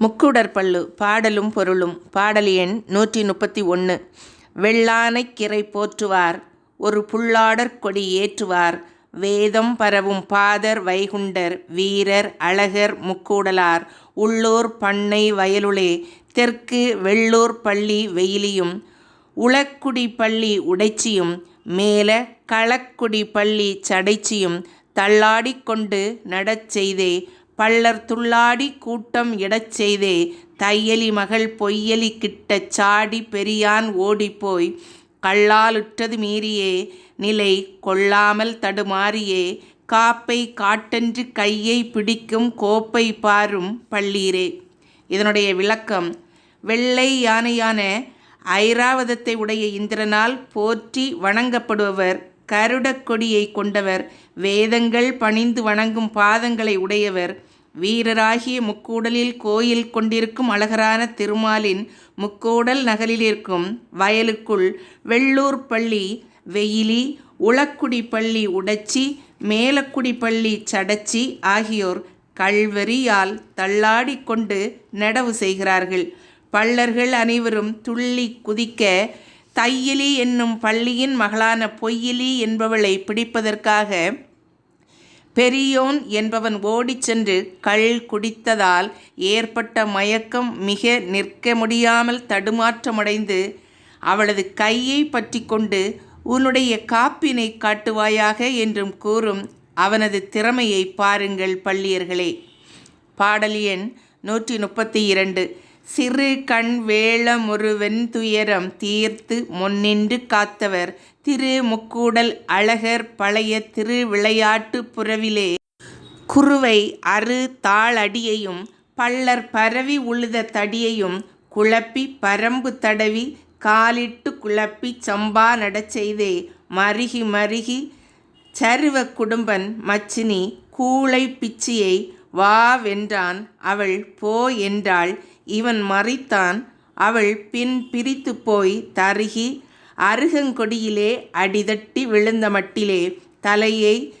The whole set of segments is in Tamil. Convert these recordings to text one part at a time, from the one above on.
முக்குடற்பள்ளு பாடலும் பொருளும் பாடல் எண் நூற்றி முப்பத்தி ஒன்று வெள்ளானைக் கிரை போற்றுவார் ஒரு புல்லாடற் கொடி ஏற்றுவார். வேதம் பரவும் பாதர் வைகுண்டர் வீரர் அழகர் முக்கூடலார். உள்ளூர் பண்ணை வயலுளே தெற்கு வெள்ளூர் பள்ளி வெயிலியும் உளக்குடி பள்ளி உடைச்சியும் மேல களக்குடி பள்ளி சடைச்சியும் தள்ளாடிக் கொண்டு நடச் செய்தே பள்ளர் துள்ளாடி கூட்டம் இடச் செய்தே தையலி மகள் பொய்யலி கிட்டச் சாடி பெரியான் ஓடிப்போய் கள்ளாலுற்றது மீறியே நிலை கொள்ளாமல் தடுமாறியே காப்பை காட்டென்று கையை பிடிக்கும் கோப்பை பாரும் பள்ளீரே. இதனுடைய விளக்கம் வெள்ளை யானையான ஐராவதத்தை உடைய இந்திரனால் போற்றி வணங்கப்படுபவர் கருடக் கொடியை கொண்டவர் வேதங்கள் பணிந்து வணங்கும் பாதங்களை உடையவர் வீரராகிய முக்கூடலில் கோயில் கொண்டிருக்கும் அழகரான திருமாலின் முக்கூடல் நகரிலிருக்கும் வயலுக்குள் வெள்ளூர் பள்ளி வெயிலி உளக்குடி பள்ளி உடைச்சி மேலக்குடி பள்ளி சடச்சி ஆகியோர் கல்வரியால் தள்ளாடி கொண்டு நடவு செய்கிறார்கள். பள்ளர்கள் அனைவரும் துள்ளி குதிக்க தையிலி என்னும் பள்ளியின் மகளான பொய்யிலி என்பவளை பிடிப்பதற்காக பெரியோன் என்பவன் ஓடிச் சென்று கள் குடித்ததால் ஏற்பட்ட மயக்கம் மிக நிற்க முடியாமல் தடுமாற்றமடைந்து அவளது கையை பற்றி கொண்டு உன்னுடைய காப்பினை காட்டுவாயாக என்றும் கூறும் அவனது திறமையை பாருங்கள் பள்ளியர்களே. பாடல் எண் நூற்றி முப்பத்தி இரண்டு. சிறு கண் வேளமொரு வெண்துயரம் தீர்த்து முன்னின்று காத்தவர். திரு முக்கூடல் அழகர் பழைய திரு விளையாட்டு புறவிலே. குருவை அறு தாளடியையும் பள்ளர் பரவி உழுத தடியையும் குழப்பி பரம்பு தடவி காலிட்டு குழப்பி சம்பா நடச்செய்தே மருகி மருகி சருவ குடும்பன் மச்சினி கூளை பிச்சியை வா வென்றான் அவள் போ என்றாள். இவன் மறித்தான் அவள் பின் பிரித்து போய் தருகி அருகங்கொடியிலே அடிதட்டி விழுந்த மட்டிலே தலையை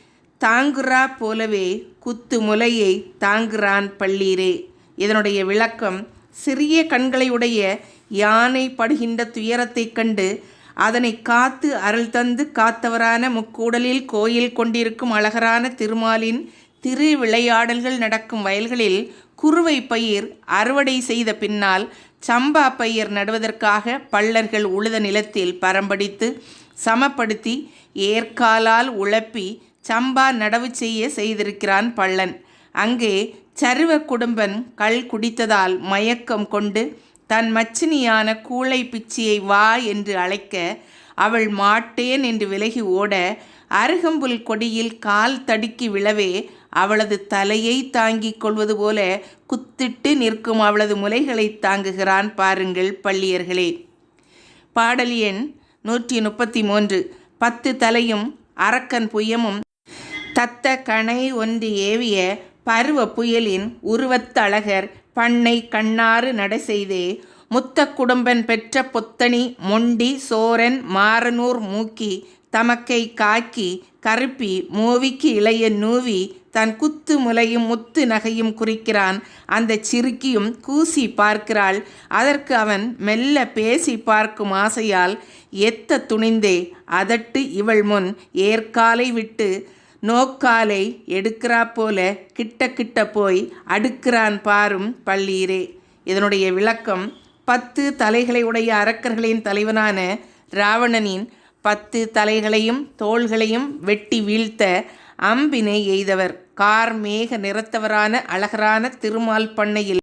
தாங்குறா போலவே குத்து முலையை தாங்குறான் பள்ளீரே. இதனுடைய விளக்கம் சிறிய கண்களை உடைய யானை படுகின்ற துயரத்தைக் கண்டு அதனை காத்து அருள் தந்து காத்தவரான முக்கூடலில் கோயில் கொண்டிருக்கும் அழகரான திருமாலின் திருவிளையாடல்கள் நடக்கும் வயல்களில் குறுவை பயிர் அறுவடை செய்த பின்னால் சம்பா பயிர் நடுவதற்காக பள்ளர்கள் உழுத நிலத்தில் பரம்படித்து சமப்படுத்தி ஏற்காலால் உழப்பி சம்பா நடவு செய்ய செய்திருக்கிறான் பள்ளன். அங்கே சருவ குடும்பன் கள் குடித்ததால் மயக்கம் கொண்டு தன் மச்சினியான கூளை பிச்சியை வா என்று அழைக்க அவள் மாட்டேன் என்று விலகி ஓட அருகம்புல் கொடியில் கால் தடுக்கி விழவே அவளது தலையை தாங்கிக் கொள்வது போல குத்திட்டு நிற்கும் அவளது முலைகளை தாங்குகிறான் பாருங்கள் பள்ளியர்களே. பாடல் எண் நூற்றி முப்பத்தி மூன்று. பத்து தலையும் அரக்கன் புயமும் தத்த கணை ஒன்று ஏவிய பருவ புயலின் உருவத்தழகர் பண்ணை கண்ணாறு நடை செய்தே. முத்த குடும்பன் பெற்ற பொத்தணி மொண்டி சோரன் மாரனூர் மூக்கி தமக்கை காக்கி கருப்பி மூவிக்கு இளைய நூவி தன் குத்து முலையும் முத்து நகையும் குறிக்கிறான். அந்த சிறுக்கியும் கூசி பார்க்கிறாள். அதற்கு அவன் மெல்ல பேசி பார்க்கும் ஆசையால் எத்த துணிந்தே அதட்டு இவள் முன் ஏற்காலை விட்டு நோக்காலை எடுக்கிறா போல கிட்ட கிட்ட போய் அடுக்கிறான் பாரும் பள்ளீரே. இதனுடைய விளக்கம் பத்து தலைகளை உடைய அரக்கர்களின் தலைவனான ராவணனின் பத்து தலைகளையும் தோள்களையும் வெட்டி வீழ்த்த அம்பினை எய்தவர். கார் மேக நிறத்தவரான அழகரான திருமால் பண்ணையில்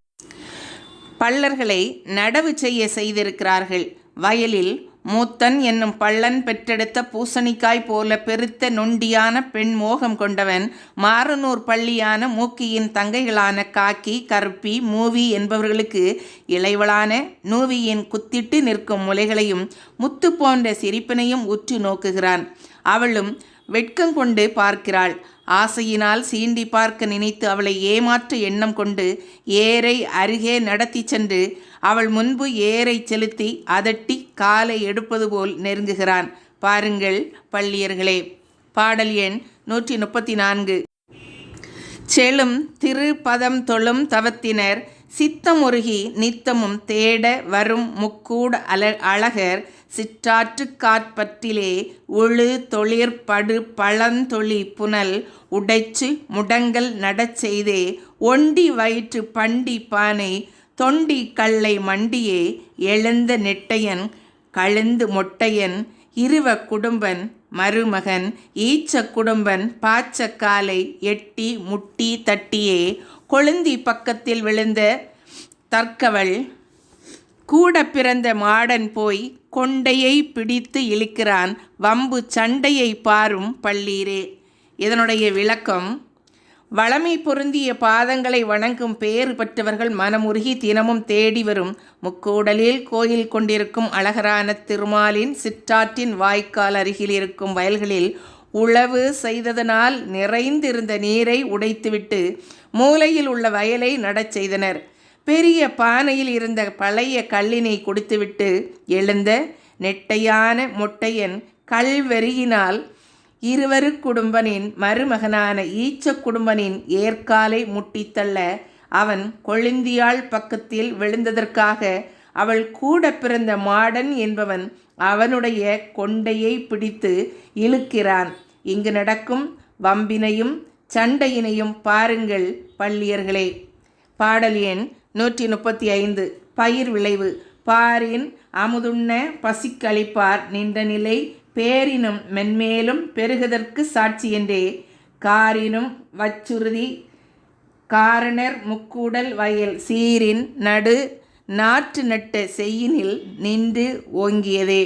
பள்ளர்களை நடவு செய்ய செய்திருக்கிறார்கள். வயலில் மூத்தன் என்னும் பள்ளன் பெற்றெடுத்த பூசணிக்காய் போல பெருத்த நொண்டியான பெண் மோகம் கொண்டவன் மாறனூர் பள்ளியான மூக்கியின் தங்கைகளான காக்கி கருப்பி மூவி என்பவர்களுக்கு இளைவளான நூவியின் குத்திட்டு நிற்கும் முலைகளையும் முத்து போன்ற சிரிப்பினையும் உற்று நோக்குகிறான். அவளும் வெட்கங்கொண்டு பார்க்கிறாள். ஆசையினால் சீண்டி பார்க்க நினைத்து அவளை ஏமாற்ற எண்ணம் கொண்டு ஏரை அருகே நடத்தி சென்று அவள் முன்பு ஏரை செலுத்தி அதட்டி காலை எடுப்பது போல் நெருங்குகிறான். பாருங்கள் பள்ளியர்களே பாடல் எண் நூற்றி முப்பத்தி நான்கு. செழும் திருப்பதம் தொழும் தவத்தினர் சித்தமுருகி நித்தமும் தேட வரும் முக்கூட அல அழகர் சிற்றாற்று காற்பற்றிலே உழு தொழிற்படு பழந்தொழி புனல் உடைச்சு முடங்கல் நடச்செய்தே ஒண்டி வயிற்று பண்டி பானை தொண்டி கல்லை மண்டியே எழுந்த நெட்டையன் கழுந்து மொட்டையன் இருவ குடும்பன் மருமகன் ஈச்ச குடும்பன் பாச்சக்காலை எட்டி முட்டி தட்டியே கொழுந்தி பக்கத்தில் விழுந்த தற்கவள் கூட பிறந்த மாடன் போய் கொண்டையை பிடித்து இழுக்கிறான். வம்பு சண்டையை பாரும் பள்ளீரே. இதனுடைய விளக்கம் வளமை பொருந்திய பாதங்களை வணங்கும் பேறு பெற்றவர்கள் மனமுருகி தினமும் தேடி வரும் முக்கூடலில் கோயில் கொண்டிருக்கும் அழகரான திருமாலின் சிற்றாற்றின் வாய்க்கால் அருகில் இருக்கும் வயல்களில் உழவு செய்ததனால் நிறைந்திருந்த நீரை உடைத்துவிட்டு மூலையில் உள்ள வயலை நடச் செய்தனர். பெரிய பானையில் இருந்த பழைய கல்லினை குடித்துவிட்டு எழுந்த நெட்டையான மொட்டையன் கல்வெறியினால் இருவரு குடும்பனின் மருமகனான ஈச்ச குடும்பனின் ஏற்காலை முட்டித்தள்ள அவன் கொழுந்தியாள் பக்கத்தில் விழுந்ததற்காக அவள் கூட பிறந்த மாடன் என்பவன் அவனுடைய கொண்டையை பிடித்து இழுக்கிறான். இங்கு நடக்கும் வம்பினையும் சண்டையினையும் பாருங்கள் பள்ளியர்களே. பாடல் எண் நூற்றி முப்பத்தி ஐந்து பயிர் விளைவு. பாரின் அமுதுண்ண பசிக்களிப்பார் நின்ற நிலை பேரினும் மென்மேலும் பெருகுதற்கு சாட்சியென்றே காரினும் வச்சுறுதி காரணர் முக்கூடல் வயல் சீரின் நடு நாற்று நட்ட செய்யினில் நின்று ஓங்கியதே.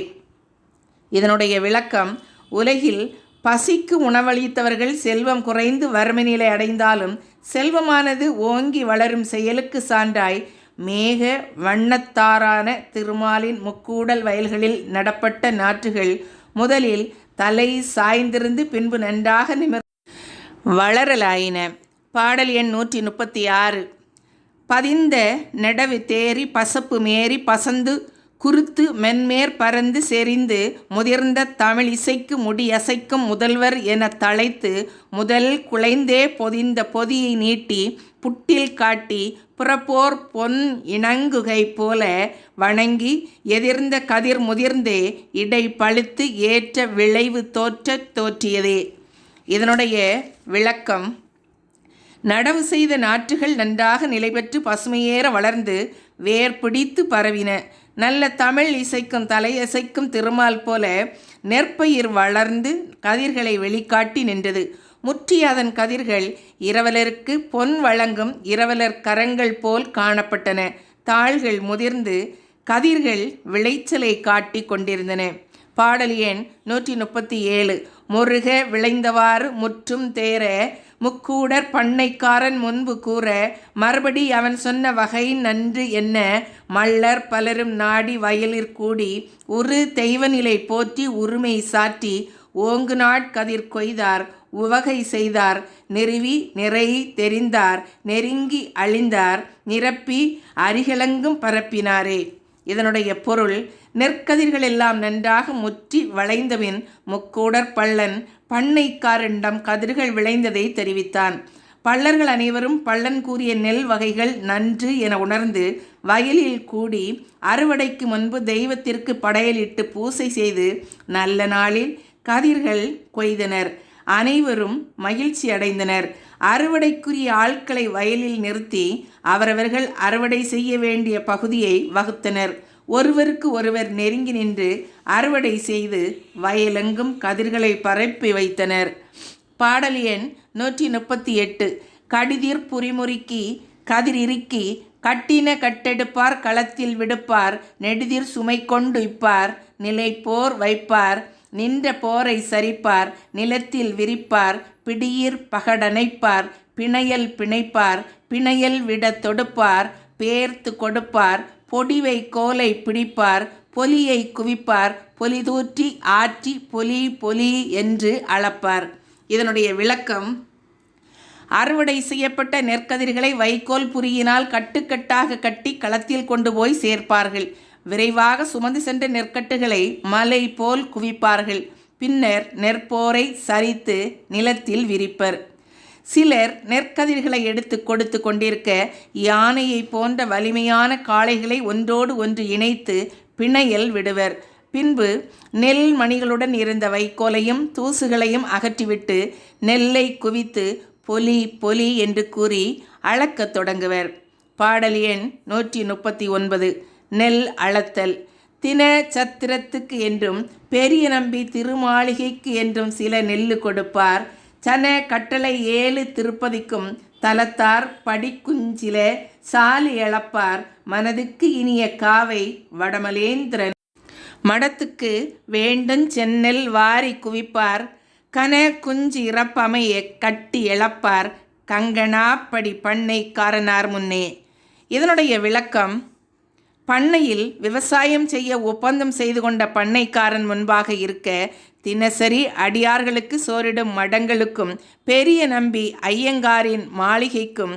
இதனுடைய விளக்கம் உலகில் பசிக்கு உணவளித்தவர்கள் செல்வம் குறைந்து வறுமை நிலை அடைந்தாலும் செல்வமானது ஓங்கி வளரும் செயலுக்கு சான்றாய் மேக வண்ணத்தாரான திருமாலின் முக்கூடல் வயல்களில் நடப்பட்ட நாற்றுகள் முதலில் தலை சாய்ந்திருந்து பின்பு நன்றாக நிமிர் வளரலாயின. பாடல் எண் நூற்றி முப்பத்தி ஆறு. பதிந்த நெடவு தேறி பசப்பு மேறி பசந்து குருத்து மென்மேற் பறந்து செறிந்து முதிர்ந்த தமிழ் இசைக்கு முடியசைக்கும் முதல்வர் என தழைத்து முதல் குலைந்தே பொதிந்த பொதியை நீட்டி புட்டில் காட்டி புறப்போர் பொன் இணங்குகை போல வணங்கி எதிர்ந்த கதிர் முதிர்ந்தே இடை பழுத்து ஏற்ற விளைவு தோற்ற தோற்றியதே. இதனுடைய விளக்கம் நடவு செய்த நாற்றுகள் நன்றாக நிலை பெற்று பசுமையேற வளர்ந்து வேர் பிடித்து பரவின. நல்ல தமிழ் இசைக்கும் தலையசைக்கும் திருமால் போல நெற்பயிர் வளர்ந்து கதிர்களை வெளிக்காட்டி நின்றது. முற்றி அதன் கதிர்கள் இரவலருக்கு பொன் வழங்கும் இரவலர் கரங்கள் போல் காணப்பட்டன. தாள்கள் முதிர்ந்து கதிர்கள் விளைச்சலை காட்டி கொண்டிருந்தன. பாடல் எண் நூற்றி முப்பத்தி ஏழு. முருக விளைந்தவாறு முற்றும் தேர முக்கூடர் பண்ணைக்காரன் முன்பு கூற மறுபடி அவன் சொன்ன வகை நன்று என்ன மல்லர் பலரும் நாடி வயலிற் கூடி உரு தெய்வநிலை போற்றி உரிமை சாற்றி ஓங்கு நாட்கதிர் கொய்தார் உவகை செய்தார் நெருவி நிறை தெரிந்தார் நெருங்கி அழிந்தார் நிரப்பி அரிகலங்கும் பரப்பினாரே இதனுடைய பொருள் நெற்கதிர்கள் எல்லாம் நன்றாக முற்றி வளைந்தபின் முக்கூடர் பள்ளன் பண்ணைக்காரண்டம் கதிர்கள் விளைந்ததை தெரிவித்தான். பள்ளர்கள் அனைவரும் பள்ளன் கூறிய நெல் வகைகள் நன்று என உணர்ந்து வயலில் கூடி அறுவடைக்கு முன்பு தெய்வத்திற்கு படையலிட்டு பூசை செய்து நல்ல நாளில் கதிர்கள் கொய்தனர். அனைவரும் மகிழ்ச்சி அடைந்தனர். அறுவடைக்குரிய ஆட்களை வயலில் நிறுத்தி அவரவர்கள் அறுவடை செய்ய வேண்டிய பகுதியை வகுத்தனர். ஒருவருக்கு ஒருவர் நெருங்கி நின்று அறுவடை செய்து வயலெங்கும் கதிர்களை பரப்பி வைத்தனர். பாடல் எண் நூற்றி முப்பத்தி எட்டு கடிதிர் புரிமுறுக்கி கதிர் இறுக்கி கட்டின கட்டெடுப்பார் களத்தில் விடுப்பார் நெடுதிர் சுமை கொண்டு இப்பார் நிலை போர் வைப்பார் நின்ற போரை சரிப்பார் நிலத்தில் விரிப்பார் பிடியிர் பகடனைப்பார் பிணையல் பிணைப்பார் பிணையல் விட தொடுப்பார் பேர்த்து கொடுப்பார் பொடிவை கோலை பிடிப்பார் பொலியை குவிப்பார் பொலிதூற்றி ஆற்றி பொலி பொலி என்று அளப்பார். இதனுடைய விளக்கம் அறுவடை செய்யப்பட்ட நெற்கதிர்களை வைக்கோல் புரியினால் கட்டுக்கட்டாக கட்டி களத்தில் கொண்டு போய் சேர்ப்பார்கள். விரைவாக சுமந்து சென்ற நெற்கட்டுகளை மலை போல் குவிப்பார்கள். பின்னர் நெற்போரை சரித்து நிலத்தில் விரிப்பர். சிலர் நெற்கதிர்களை எடுத்து கொடுத்து கொண்டிருக்க யானையை போன்ற வலிமையான காளைகளை ஒன்றோடு ஒன்று இணைத்து பிணையல் விடுவர். பின்பு நெல் மணிகளுடன் இருந்த வைக்கோலையும் தூசுகளையும் அகற்றிவிட்டு நெல்லை குவித்து பொலி பொலி என்று கூறி அளக்கத் தொடங்குவர். பாடல் எண் நூற்றி முப்பத்தி ஒன்பது நெல் அளத்தல். தின சத்திரத்துக்கு என்றும் பெரிய நம்பி திருமாளிகைக்கு என்றும் சில நெல்லு கொடுப்பார். சன கட்டளை ஏழு திருப்பதிக்கும் தலத்தார் படிக்குஞ்சில சாலி எழப்பார் மனதுக்கு இனிய காவை வடமலேந்திரன். மடத்துக்கு வேண்டும் சென்னல் வாரி குவிப்பார். கன குஞ்சு இறப்பமைய கட்டி எழப்பார் கங்கனாப்படி பண்ணைக்காரனார் முன்னே. இதனுடைய விளக்கம் பண்ணையில் விவசாயம் செய்ய ஒப்பந்தம் செய்து கொண்ட பண்ணைக்காரன் முன்பாக இருக்க தினசரி அடியார்களுக்கு சோரிடும் மடங்களுக்கும் பெரிய நம்பி ஐயங்காரின் மாளிகைக்கும்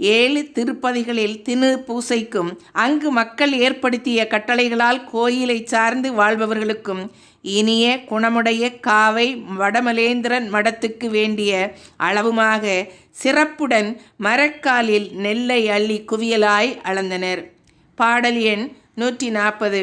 ஏழு திருப்பதிகளில் திரு பூசைக்கும் அங்கு மக்கள் ஏற்படுத்திய கட்டளைகளால் கோயிலை சார்ந்து வாழ்பவர்களுக்கும் இனிய குணமுடைய காவை வடமலேந்திரன் மடத்துக்கு வேண்டிய அளவுமாக சிறப்புடன் மரக்காலில் நெல்லை அள்ளி குவியலாய் அளந்தனர். பாடல் எண் நூற்றி நாற்பது.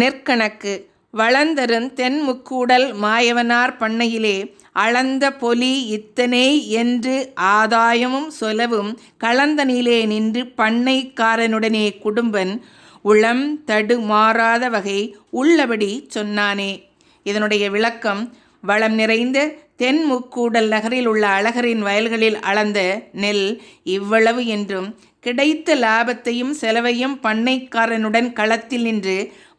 நெற்கணக்கு. வளர்ந்தரும் தென்முக்கூடல் மாயவனார் பண்ணையிலே அளந்த பொலி இத்தனை என்று ஆதாயமும் சொலவும் கலந்தனிலே நின்று பண்ணைக்காரனுடனே குடும்பன் உளம் தடு மாறாத வகை உள்ளபடி சொன்னானே. இதனுடைய விளக்கம் வளம் நிறைந்த தென்முக்கூடல் நகரில் உள்ள அழகரின் வயல்களில் அளந்த நெல் இவ்வளவு என்றும் கிடைத்த லாபத்தையும் செலவையும் பண்ணைக்காரனுடன் களத்தில் நின்று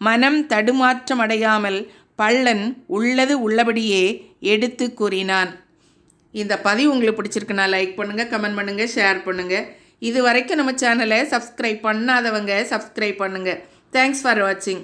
மனம் தடுமாற்றம் அடையாமல் பள்ளன் உள்ளது உள்ளபடியே எடுத்து கூறினான். இந்த பதிவு உங்களுக்கு பிடிச்சிருக்குன்னா லைக் பண்ணுங்கள் கமெண்ட் பண்ணுங்கள் ஷேர் பண்ணுங்கள் இது வரைக்கும் நம்ம சேனலை சப்ஸ்கிரைப் பண்ணாதவங்க சப்ஸ்கிரைப் பண்ணுங்கள் தேங்க்ஸ் ஃபார் வாட்சிங்